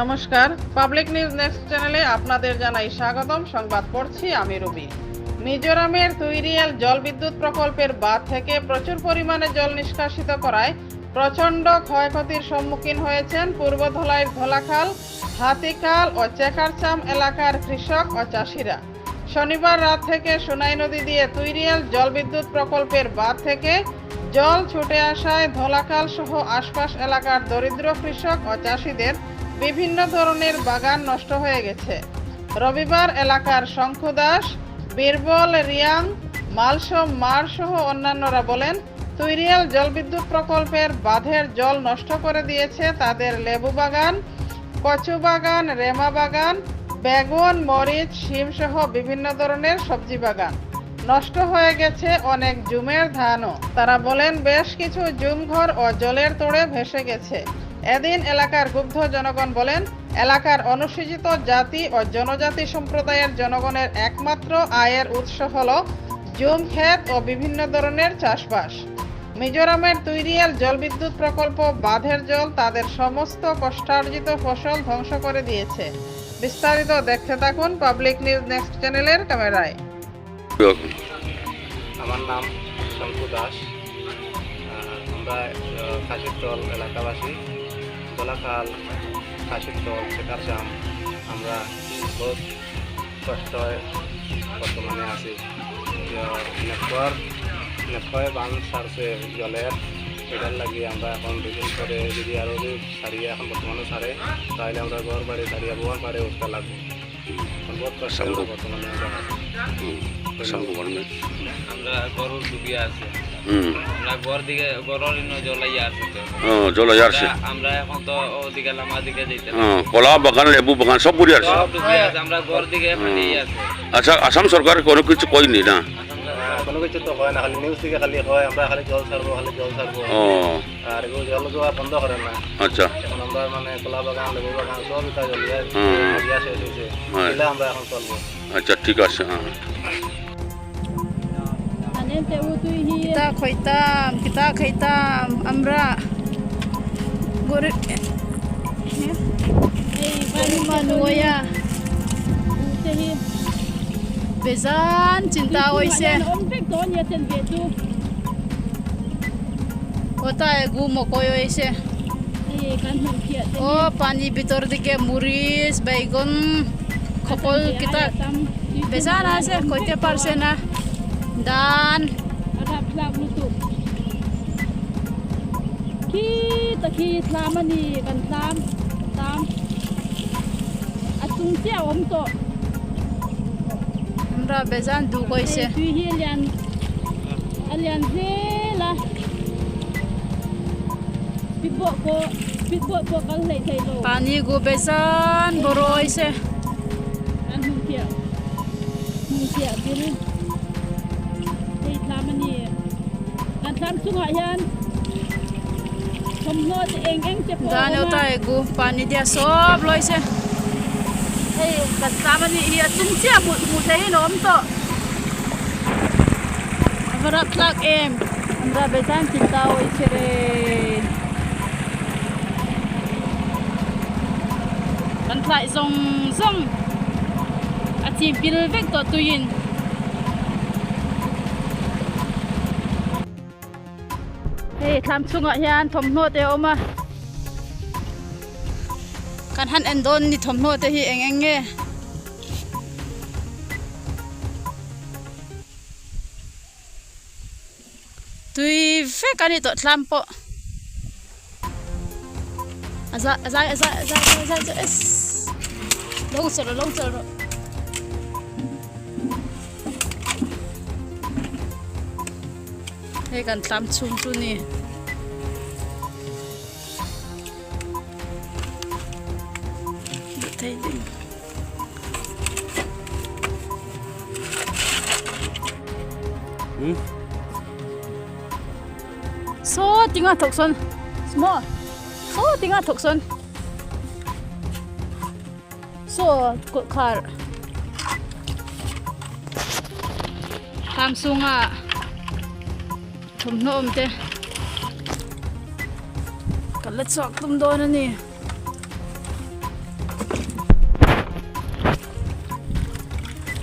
নমস্কার। Public news next চ্যানেলে আপনাদের জানাই স্বাগতম। সংবাদ পড়ছি আমি রবি। মিজোরামের তুইরিয়াল জলবিদ্যুৎ প্রকল্পের বাঁধ থেকে প্রচুর পরিমাণে জল নিষ্কাশিত করায় প্রচণ্ড ক্ষয়ক্ষতির সম্মুখীন হয়েছেন পূর্ব ধলাখাল, হাতিখাল ও চেকারচাম এলাকার কৃষক ও চাষিরা। শনিবার রাত থেকে সোনাই নদী দিয়ে তুইরিয়াল জলবিদ্যুৎ প্রকল্পের বাঁধ থেকে জল ছুটে আসায় ধলাখাল সহ আশপাশ এলাকার দরিদ্র কৃষক ও চাষিদের বিভিন্ন ধরনের বাগান নষ্ট হয়ে গেছে। রবিবার এলাকার শঙ্খু দাস বীরবল, রিয়াং, মালসম, মার সহ অন্যান্যরা বলেন তুইরিয়াল জলবিদ্যুৎ প্রকল্পের বাঁধের জল নষ্ট করে দিয়েছে তাদের লেবু বাগান, কচু বাগান, রেমা বাগান, বেগুন, মরিচ, শিম সহ বিভিন্ন ধরনের সবজি বাগান। নষ্ট হয়ে গেছে অনেক জুমের ধানও। তারা বলেন, বেশ কিছু জুম ঘর ও জলের তোড়ে ভেসে গেছে। এদিন এলাকার গুগ্ধ জনগণ বলেন, এলাকার অনুসূচিত জাতি ও জনজাতি সম্প্রদায়ের জনগণের একমাত্র আয়ের উৎস হল জুম ক্ষেত ও বিভিন্ন ধরনের চাষবাস। মিজোরামের তুইরিয়াল জলবিদ্যুৎ প্রকল্প বাঁধের জল তাদের সমস্ত কষ্টার্জিত ফসল ধ্বংস করে দিয়েছে। বিস্তারিত দেখতে থাকুন পাবলিক নিউজ নেক্সট চ্যানেলের ক্যামেরায়। আমার নাম শঙ্কু দাস। আমরা খাসিরতল এলাকাবাসী। দোলাখাল খাসিরতল শেখারচাম আমরা বহুত কষ্ট বর্তমানে আছি। নেপর নেপয় বান সারছে জলের। এটার লাগি আমরা এখন দুদিন করে যদি আরও যদি সারিয়ে এখন বর্তমানে সারে তাহলে আমরা ঘর বাড়ি সারিয়ে বোয়ার বাড়ি উঠতে লাগবে। আমরা গরুর ডুবিয়ে আছে। আমরা ঘর দিকে গরুর ইনো জ্বলাইয়া আছে আমরা- এখন তো ওদিকে লামা দিকে যাইতে কলা বাগান লেবু বাগান সব পড়ে আছে সব ডুবিয়ে আছে আমরা ঘর দিকে পানি আছে। আচ্ছা আসাম সরকার কোনো কিছু কইনি না? কোনো কিছু তো হয় না খালি নিউজ থেকে খালি হয় আমরা খালি জল ছাড়বো খালি জল ছাড়বো। আর জল দেওয়া বন্ধ করে না। আচ্ছা। এখন আমরা মানে কলা বাগান লেবু বাগান সব এটা জলিয়া হুম। জলিয়া শেষ হয়েছে হ্যাঁ। এগুলো আমরা এখন চলবো আচ্ছা ঠিক আছে হ্যাঁ kita khoitam kita khaitam amra gor ei manuaya bezan cinta oise ota egu mokoy Oh, pani bitor dike muris baigon kopol kita. Besar aja, kote parsena. Dan ada pelak lutu. Kita kita sama nih kan sam sam. Atung sih om to. Emra besan dugoise. Tuh hilian. Alian hilah. Pipok po, pipok po kang lay tay lo. Pani gubesan, boroy se. An hong kia. Hong kia bin. Tay tama ni. An tam sung ha yan. Kom no te eng eng te po. Dan yo tay gu pani dia sob loy se. Hey, kat tama ni iya tung sia mut mut tay nom to. Avarak plak em. Andra besan cinta oi chere. มันใส่ซงซงอาจีบิลเวกตัวตุยิน hey tham chung ở hian thom nô te oma kan han en don ni thầm nô te hi anh eng nge tui fe kan to tham po aza aza aza aza aza aza longsero, longsero. Hey, kan tam chung chu ni. Thấy đi. So, tiếng Anh. Small. So, tiếng Anh. so good car. Samsung ah. Thum nom te. Kalat sok tum do na ni.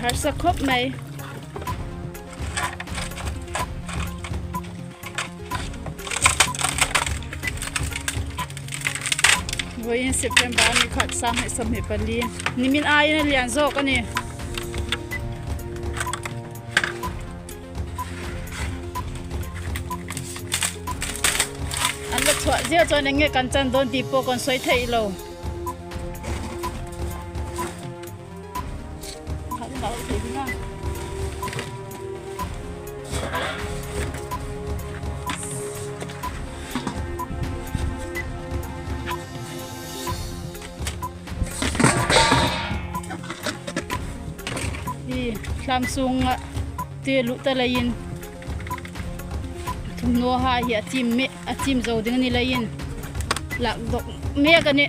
Har sa khop mai. In September, ni khat sam hai sam he pali. Ni min ai na lian zo ka ni. An la thwa je cho nge kan chan don ti po kon soi thei lo. Samsung te lu ta lain thum no ha hi atim me atim zo ding ni lain lak dok me ka ni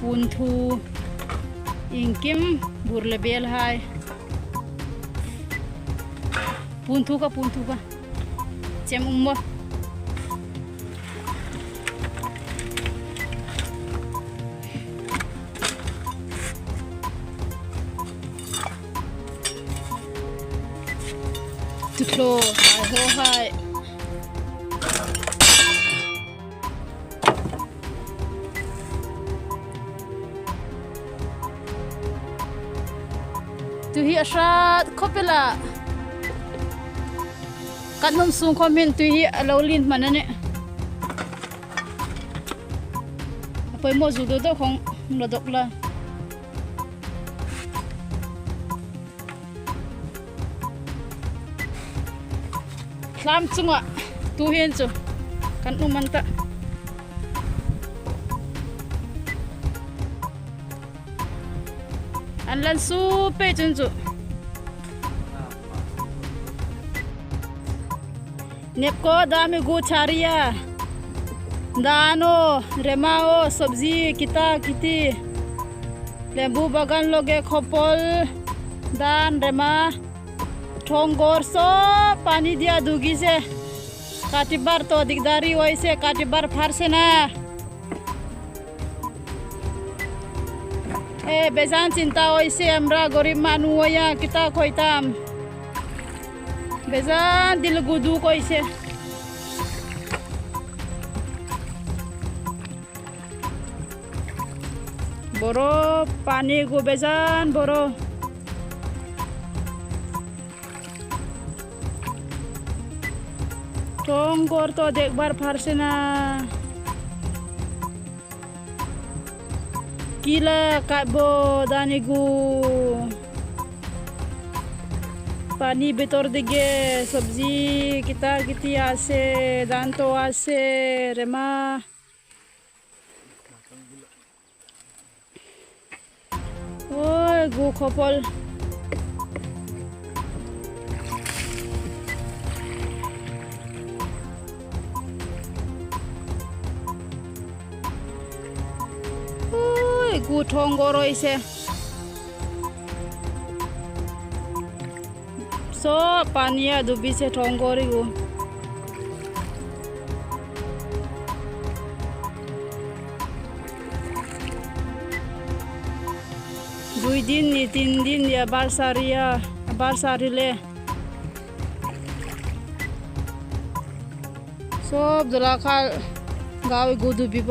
pun thu ingkim burle bel hai pun thu ka pun thu ka chem umma to claw my whole height. To hear a shot, copula. Kat nom sung comment to hear a lowlin manane. Apoy mo zudo do kong nodok la. lam tsung wa tu hen kan nu man ta an lan su pe chun tsu nep ko da me gu dano remao sabzi kita kiti. Lembu bagan loge khopol. Dan rema. ঠোঙ্গর সব পানি দিয়া ডুগিছে। কাটিবার তো দিগদারি হয়েছে কাটিবার ফারছে না। এ, বেজান চিন্তা হয়েছে আমরা গরিব মানুষ হইয়া কিতা কইতাম বেজান দিল গুদু কইছে। বড় পানি গো, বেজান বড়। সোমবার তো দেখবার পারছে না কিলা কাটব দানিগু পানি ভেতর দিকে সবজি কিতা কিতি আছে দান তো আছে রেমা ও গু খপল ওই গু ঠঙ্গ রয়েছে সব পানিয়া ডুবিছে ঠঙ্গরি গু দুই দিন নি তিন দিন এবার সারিয়া এবার সারিলে সব দোলাখাল গাঁও গু ডুবিব